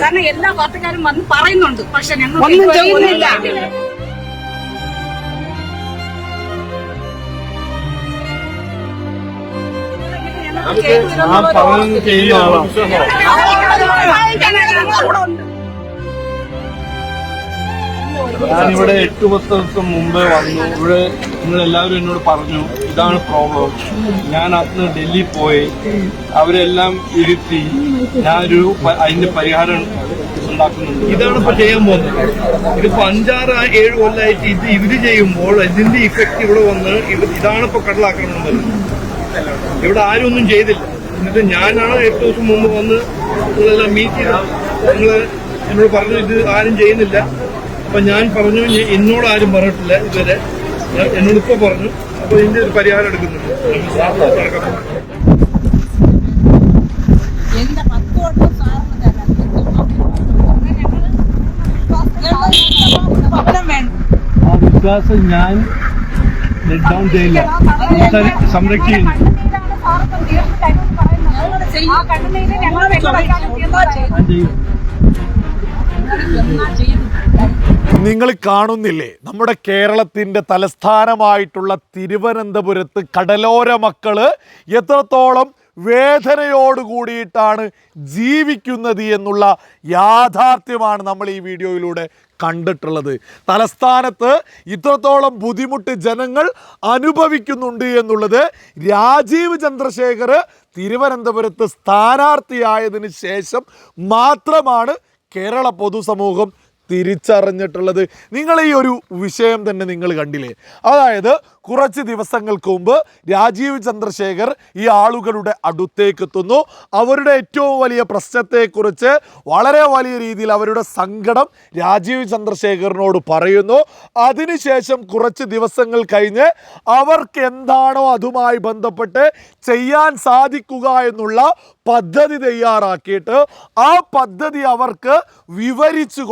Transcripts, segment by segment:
കാരണം എല്ലാ പാർട്ടിക്കാരും വന്ന് പറയുന്നുണ്ട് പക്ഷെ ഞങ്ങൾ ഒന്നും ചെയ്യുന്നില്ല. ആ പറയുന്നത് ചെയ്യുന്ന ആളാണ് ഞാനിവിടെ എട്ട് പത്ത് ദിവസം മുമ്പേ വന്നു. ഇവിടെ നിങ്ങളെല്ലാവരും എന്നോട് പറഞ്ഞു ഇതാണ് പ്രോബ്ലം ഞാൻ അന്ന് ഡൽഹി പോയി അവരെല്ലാം ഇരുത്തി ഞാനൊരു അതിന്റെ പരിഹാരം ഉണ്ടാക്കുന്നുണ്ട്. ഇതാണ് ഇപ്പൊ ചെയ്യാൻ പോകുന്നത്. ഇതിപ്പോ അഞ്ചാറ് ഏഴ് കൊല്ലായിട്ട് ഇത് ഇവർ ചെയ്യുമ്പോൾ ഇതിന്റെ ഇഫക്റ്റ് ഇവിടെ വന്ന് ഇത് ഇതാണ് ഇപ്പൊ വരുന്നത്. ഇവിടെ ആരും ഒന്നും ചെയ്തില്ല. എന്നിട്ട് ഞാനാണ് എട്ട് ദിവസം മുമ്പ് വന്ന് നിങ്ങളെല്ലാം മീറ്റ് ചെയ്ത് നിങ്ങൾ എന്നോട് പറഞ്ഞു ഇത് ആരും ചെയ്യുന്നില്ല. അപ്പൊ ഞാൻ പറഞ്ഞു "ഇനി എന്നോട് ആരും പറഞ്ഞിട്ടില്ല ഇതുവരെ എന്നോട് ഇപ്പൊ പറഞ്ഞു അപ്പൊ ഇതിന്റെ ഒരു പരിഹാരം എടുക്കുന്നുണ്ട് ആ വിശ്വാസം ഞാൻ ലെറ്റ് ഡൗൺ ചെയ്യില്ല ഞാൻ ചെയ്യും നിങ്ങൾ കാണുന്നില്ലേ? നമ്മുടെ കേരളത്തിന്റെ തലസ്ഥാനമായിട്ടുള്ള തിരുവനന്തപുരത്ത് കടലോര മക്കൾ എത്രത്തോളം വേദനയോട് കൂടിയിട്ടാണ് ജീവിക്കുന്നത് എന്നുള്ള യാഥാർത്ഥ്യമാണ് നമ്മൾ ഈ വീഡിയോയിലൂടെ കണ്ടിട്ടുള്ളത്. തലസ്ഥാനത്ത് ഇത്രത്തോളം ബുദ്ധിമുട്ട് ജനങ്ങൾ അനുഭവിക്കുന്നുണ്ട് എന്നുള്ളത് രാജീവ് ചന്ദ്രശേഖർ തിരുവനന്തപുരത്ത് സ്ഥാനാർത്ഥിയായതിനു ശേഷം മാത്രമാണ് കേരള പൊതുസമൂഹം തിരിച്ചറിഞ്ഞിട്ടുള്ളത്. നിങ്ങൾ ഈ ഒരു വിഷയം തന്നെ നിങ്ങൾ കണ്ടില്ലേ? അതായത് കുറച്ച് ദിവസങ്ങൾക്ക് മുമ്പ് രാജീവ് ചന്ദ്രശേഖർ ഈ ആളുകളുടെ അടുത്തേക്ക് എത്തുന്നു അവരുടെ ഏറ്റവും വലിയ പ്രശ്നത്തെക്കുറിച്ച് വളരെ വലിയ രീതിയിൽ അവരുടെ സങ്കടം രാജീവ് ചന്ദ്രശേഖറിനോട് പറയുന്നു. അതിനുശേഷം കുറച്ച് ദിവസങ്ങൾ കഴിഞ്ഞ് അവർക്ക് എന്താണോ അതുമായി ബന്ധപ്പെട്ട് ചെയ്യാൻ സാധിക്കുക എന്നുള്ള പദ്ധതി തയ്യാറാക്കിയിട്ട് ആ പദ്ധതി അവർക്ക് വിവരിച്ചു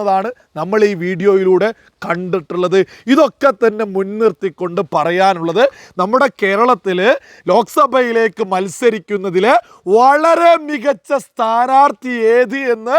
കൊടുക്കുന്നതാണ് നമ്മൾ ഈ വീഡിയോയിലൂടെ കണ്ടിട്ടുള്ളത്. ഇതൊക്കെ തന്നെ മുൻനിർത്തിക്കൊണ്ട് പറയാനുള്ളത് നമ്മുടെ കേരളത്തിൽ ലോക്സഭയിലേക്ക് മത്സരിക്കുന്നതിൽ വളരെ മികച്ച സ്ഥാനാർത്ഥി ഏത് എന്ന്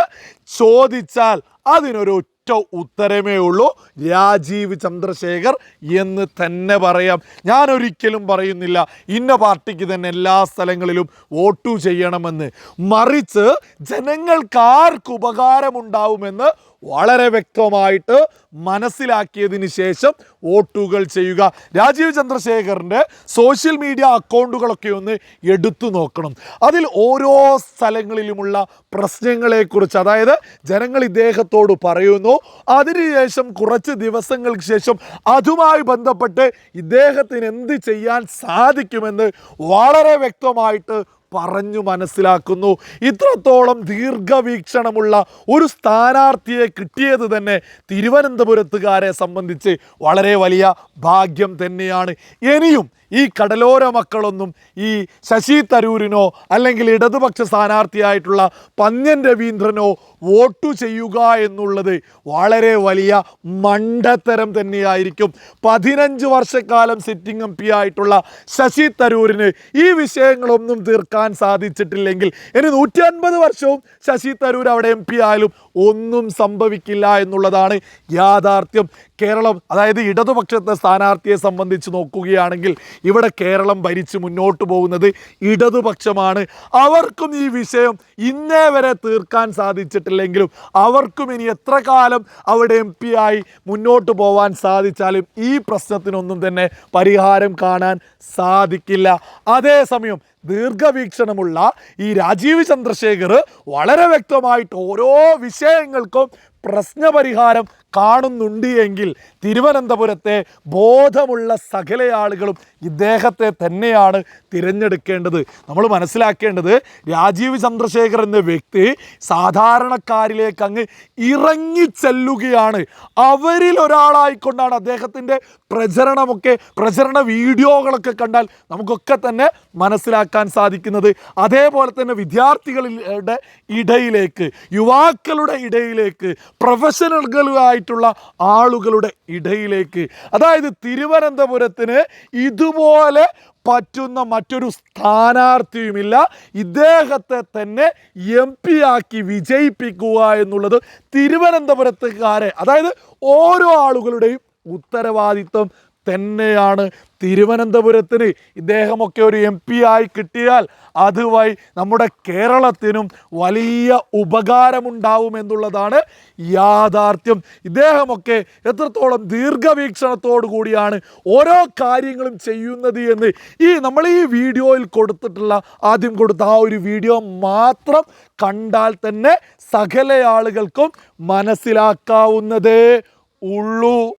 ചോദിച്ചാൽ അതിനൊരു ഒറ്റ ഉത്തരമേ ഉള്ളൂ. രാജീവ് ചന്ദ്രശേഖർ എന്ന് തന്നെ പറയാം. ഞാൻ ഒരിക്കലും പറയുന്നില്ല. ഇന്ന പാർട്ടിക്ക് തന്നെ എല്ലാ സ്ഥലങ്ങളിലും വോട്ടു ചെയ്യണമെന്ന്. മറിച്ച് ജനങ്ങൾക്ക് ആർക്ക് ഉപകാരമുണ്ടാവുമെന്ന് വളരെ വ്യക്തമായിട്ട് മനസ്സിലാക്കിയതിന് ശേഷം വോട്ടുകൾ ചെയ്യുക. രാജീവ് ചന്ദ്രശേഖറിന്റെ സോഷ്യൽ മീഡിയ അക്കൗണ്ടുകളൊക്കെ ഒന്ന് എടുത്തു നോക്കണം. അതിൽ ഓരോ സ്ഥലങ്ങളിലുമുള്ള പ്രശ്നങ്ങളെക്കുറിച്ച് അതായത് ജനങ്ങൾ ഇദ്ദേഹത്തോട് പറയുന്നു അതിനുശേഷം കുറച്ച് ദിവസങ്ങൾക്ക് ശേഷം അതുമായി ബന്ധപ്പെട്ട് ഇദ്ദേഹത്തിന് എന്ത് ചെയ്യാൻ സാധിക്കുമെന്ന് വളരെ വ്യക്തമായിട്ട് പറഞ്ഞു മനസ്സിലാക്കുന്നു. ഇത്രത്തോളം ദീർഘവീക്ഷണമുള്ള ഒരു സ്ഥാനാർത്ഥിയെ കിട്ടിയത് തന്നെ തിരുവനന്തപുരത്തുകാരെ സംബന്ധിച്ച് വളരെ വലിയ ഭാഗ്യം തന്നെയാണ്. ഇനിയും ഈ കടലോര മക്കളൊന്നും ഈ ശശി തരൂരിനോ അല്ലെങ്കിൽ ഇടതുപക്ഷ സ്ഥാനാർത്ഥിയായിട്ടുള്ള പന്ന്യൻ രവീന്ദ്രനോ വോട്ടു ചെയ്യുക എന്നുള്ളത് വളരെ വലിയ മണ്ടത്തരം തന്നെയായിരിക്കും. പതിനഞ്ച് വർഷക്കാലം സിറ്റിംഗ് എം പി ആയിട്ടുള്ള ശശി തരൂരിന് ഈ വിഷയങ്ങളൊന്നും തീർക്കാൻ സാധിച്ചിട്ടില്ലെങ്കിൽ ഇനി നൂറ്റി അൻപത് വർഷവും ശശി തരൂർ അവിടെ എം പി ആയാലും ഒന്നും സംഭവിക്കില്ല എന്നുള്ളതാണ് യാഥാർത്ഥ്യം. കേരളം അതായത് ഇടതുപക്ഷത്തെ സ്ഥാനാർത്ഥിയെ സംബന്ധിച്ച് നോക്കുകയാണെങ്കിൽ ഇവിടെ കേരളം ഭരിച്ച് മുന്നോട്ട് പോകുന്നത് ഇടതുപക്ഷമാണ്. അവർക്കും ഈ വിഷയം ഇന്നേ വരെ തീർക്കാൻ സാധിച്ചിട്ടില്ലെങ്കിലും അവർക്കും ഇനി എത്ര കാലം അവിടെ എം പി ആയി മുന്നോട്ട് പോവാൻ സാധിച്ചാലും ഈ പ്രശ്നത്തിനൊന്നും തന്നെ പരിഹാരം കാണാൻ സാധിക്കില്ല. അതേസമയം ദീർഘവീക്ഷണമുള്ള ഈ രാജീവ് ചന്ദ്രശേഖർ വളരെ വ്യക്തമായിട്ട് ഓരോ വിഷയങ്ങൾക്കും പ്രശ്നപരിഹാരം കാണുന്നുണ്ട് എങ്കിൽ തിരുവനന്തപുരത്തെ ബോധമുള്ള സകല ആളുകളും ഇദ്ദേഹത്തെ തന്നെയാണ് തിരഞ്ഞെടുക്കേണ്ടത്. നമ്മൾ മനസ്സിലാക്കേണ്ടത് രാജീവ് ചന്ദ്രശേഖർ എന്ന വ്യക്തി സാധാരണക്കാരിലേക്ക് അങ്ങ് ഇറങ്ങി ചെല്ലുകയാണ്. അവരിൽ ഒരാളായിക്കൊണ്ടാണ് അദ്ദേഹത്തിന്റെ പ്രചരണമൊക്കെ പ്രചരണ വീഡിയോകളൊക്കെ കണ്ടാൽ നമുക്കൊക്കെ തന്നെ മനസ്സിലാക്കാൻ സാധിക്കുന്നത്. അതേപോലെ തന്നെ വിദ്യാർത്ഥികളുടെ ഇടയിലേക്ക് യുവാക്കളുടെ ഇടയിലേക്ക് പ്രൊഫഷണലുകളായിട്ടുള്ള ആളുകളുടെ ഇടയിലേക്ക്. അതായത് തിരുവനന്തപുരത്തിന് ഇതുപോലെ പറ്റുന്ന മറ്റൊരു സ്ഥാനാർത്ഥിയുമില്ല. ഇദ്ദേഹത്തെ തന്നെ എം പി ആക്കി വിജയിപ്പിക്കുക എന്നുള്ളത് തിരുവനന്തപുരത്തുകാരെ അതായത് ഓരോ ആളുകളുടെയും ഉത്തരവാദിത്വം തന്നെയാണ്. തിരുവനന്തപുരത്തിന് ഇദ്ദേഹമൊക്കെ ഒരു എം പി ആയി കിട്ടിയാൽ അതുവഴി നമ്മുടെ കേരളത്തിനും വലിയ ഉപകാരമുണ്ടാവുമെന്നുള്ളതാണ് യാഥാർത്ഥ്യം. ഇദ്ദേഹമൊക്കെ എത്രത്തോളം ദീർഘവീക്ഷണത്തോടു കൂടിയാണ് ഓരോ കാര്യങ്ങളും ചെയ്യുന്നത് എന്ന് ഈ നമ്മൾ ഈ വീഡിയോയിൽ കൊടുത്തിട്ടുള്ള ആദ്യം കൊടുത്ത ആ ഒരു വീഡിയോ മാത്രം കണ്ടാൽ തന്നെ സകല ആളുകൾക്കും മനസ്സിലാക്കാവുന്നതേ ഉള്ളൂ.